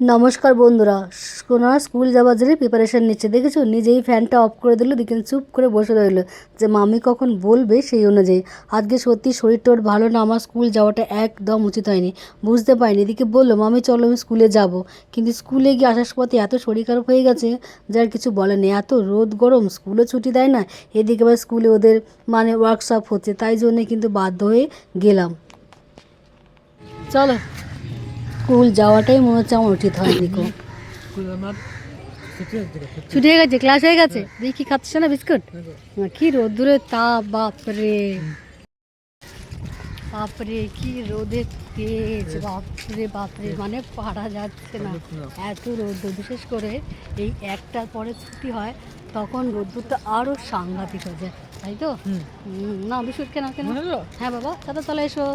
নমস্কার বন্ধুরা। সোনা স্কুল যাওয়ার জন্য প্রিপারেশন নিচ্ছে। দেখেছ? নিজেই ফ্যানটা অফ করে দিল দিকে চুপ করে বসে রইল। যে মামি কখন বলবে সেই অনুযায়ী। আজকে সত্যি শরীর টোর ভালো না, আমার স্কুল যাওয়াটা একদম উচিত হয়নি। বুঝতে পারিনি, এদিকে বলল, মামি, চলো আমি স্কুলে যাব। কিন্তু স্কুলে গিয়ে আসার পথে এত শরীর খারাপ হয়ে গেছে যার কিছু বলে নেই। এত রোদ গরম স্কুলে ছুটি দেয় না। এদিকে আবার স্কুলে ওদের মানে ওয়ার্কশপ হচ্ছে, তাই জন্যে কিন্তু বাধ্য হয়ে গেলাম। চলো। স্কুল যাওয়াটাই মনে হচ্ছে আমার উচিত হয়নি কো। ছুটি হয়ে গেছে ক্লাস হয়ে গেছে? দেখি কি খাচ্ছিস না বিস্কুট? না, কি রোদ্দুরে তাপ বাপরে। বাপরে কি রোদে তেজ বাপরে বাপরে মানে পারা যাচ্ছে না। এত রোদ্দুর বিশেষ করে এই একটার পরে ছুটি হয় তখন রোদ্দুরটা আরও সাংঘাতিক হয়ে যায় তাই তো? না বিস্কুট কেন কেন? হ্যাঁ বাবা চাদর তলা এসো।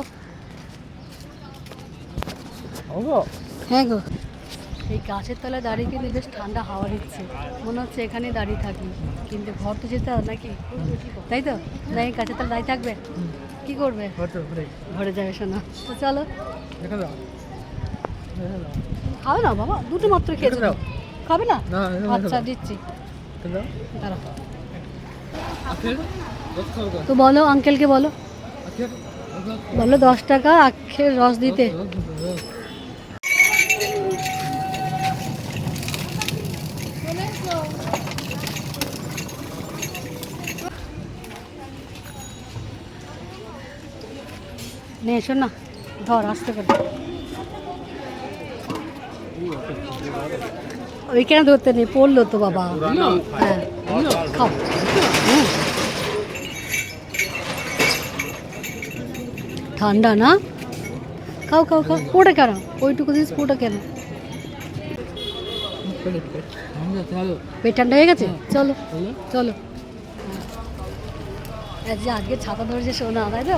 হ্যাঁ গো। এই গাছের তলায় দাঁড়িয়ে কিন্তু বেশ ঠান্ডা হাওয়া দিচ্ছে। মনে হচ্ছে এখানে দাঁড়িয়ে থাকি। কিন্তু ঘর তো যেতে হবে নাকি? তাই তো? না এই গাছের তলায় দাঁড়িয়ে থাকবে? কি করবে? ঘরে যাবে শোনা। তো চলো। খাবে না বাবা? দুটো মাত্র খেয়েছো। খাবে না, আচ্ছা দিচ্ছি। তো বলো আঙ্কেলকে বলো। বলো দশ টাকা আখের রস দিতে। নে এসো না, ধর, আসতে করে ওইখানে ধরতে নেই, পড়ল তো বাবা। হ্যাঁ খাও। ঠান্ডা না? খাও খাও খাও পোটা কেন? ওইটুকু দিস পোটা কেন? পেট ঠান্ডা হয়ে গেছে? চলো চলো। আজকে ছাতা ধরেছে সোনা, তাই তো?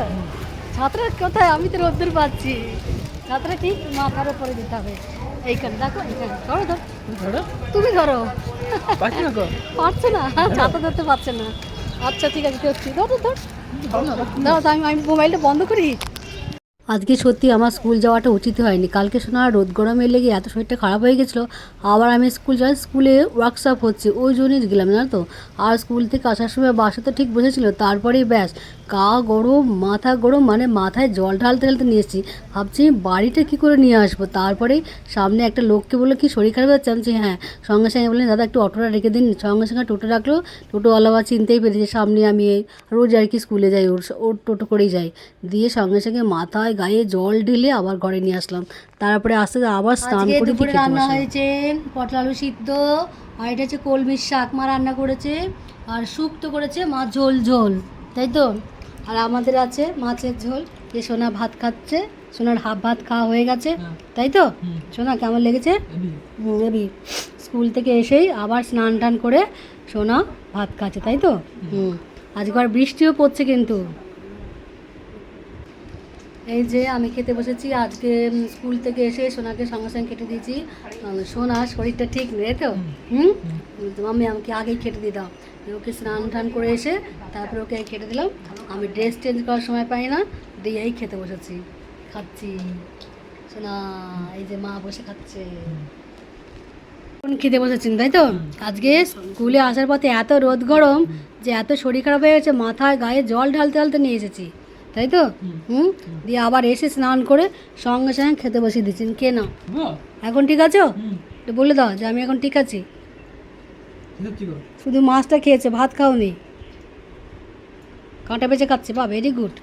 ছাত্রা কোথায় আমি তো রোদ্দুর পাচ্ছি। ছাত্রা ঠিক মাথার উপরে দিতে হবে। এইখানে দেখো এইখানে ধরো ধরো। তুমি ধরো। পারছে না ছাত্র ধরতে পারছে না। আচ্ছা ঠিক আছে করছি ধরো ধর। দাও আমি আমি মোবাইলটা বন্ধ করি। আজকে সত্যি আমার স্কুল যাওয়াটা উচিত হয়নি। কালকে শোনা রোদ গরমে লেগে এত শরীরটা খারাপ হয়ে গেছিল, আবার আমি স্কুল যাই, স্কুলে ওয়ার্কশপ হচ্ছে, ওই জন্যই গেলাম, জানো তো। আর স্কুল থেকে আসার সময় বাসা তো ঠিক বসেছিল, তারপরেই ব্যাস, গা গরম, মাথা গরম মানে মাথায় জল ঢালতে ঢালতে নিয়ে এসেছি। ভাবছি বাড়িটা কী করে নিয়ে আসব? তারপরেই সামনে একটা লোককে বলল, কি শরীর খারাপ হচ্ছে? আমি হ্যাঁ। সঙ্গে সঙ্গে বললেন, দাদা, একটু অটোটা রেখে দিন। সঙ্গে সঙ্গে টোটো রাখল টোটোওয়ালা চিনতেই পেরেছে, সামনে আমি রোজ আর কি স্কুলে যাই, ওর ওর টোটো করেই যাই। দিয়ে সঙ্গে সঙ্গে মাথায় গায়ে জল ঢেলে আবার ঘরে নিয়ে আসলাম। তারপরে আস্তে আবার স্নান করে দুপুরে রান্না হয়েছে পটল আলু সিদ্ধ আর এটা হচ্ছে কলমির শাক মা রান্না করেছে আর শুক্তো করেছে মা ঝোল ঝোল তাই তো? আর আমাদের আছে মাছের ঝোল যে সোনা ভাত খাচ্ছে সোনার হাফ ভাত খাওয়া হয়ে গেছে তাই তো? সোনা কেমন লেগেছে? এবি। স্কুল থেকে এসেই আবার স্নান টান করে সোনা ভাত খাচ্ছে তাই তো? হুম। আজকে আর বৃষ্টিও পড়ছে কিন্তু। এই যে আমি খেতে বসেছি আজকে স্কুল থেকে এসে সোনাকে সঙ্গে সঙ্গে খেতে দিয়েছি। সোনা শরীরটা ঠিক নেই তো? হুম। আমি আমাকে আগেই খেটে দিতাম ওকে স্নান টান করে এসে তারপরে ওকে খেটে দিলাম। আমি ড্রেস চেঞ্জ করার সময় পাই না দিয়েই খেতে বসেছি। খাচ্ছি। সোনা এই যে মা বসে খাচ্ছে। এখন খেতে বসেছেন তাই তো? আজকে স্কুলে আসার পথে এত রোদ গরম যে এত শরীর খারাপ হয়ে গেছে মাথায় গায়ে জল ঢালতে ঢালতে নিয়ে এসেছি। তাই তো? হুম। দিয়ে আবার এসে স্নান করে সঙ্গে সঙ্গে খেতে বসিয়ে দিচ্ছেন। কে না এখন ঠিক আছো? তো বলে দাও যে আমি এখন ঠিক আছি। শুধু মাছটা খেয়েছে ভাত খাওনি। কাঁটা বেঁচে খাচ্ছে বা ভেরি গুড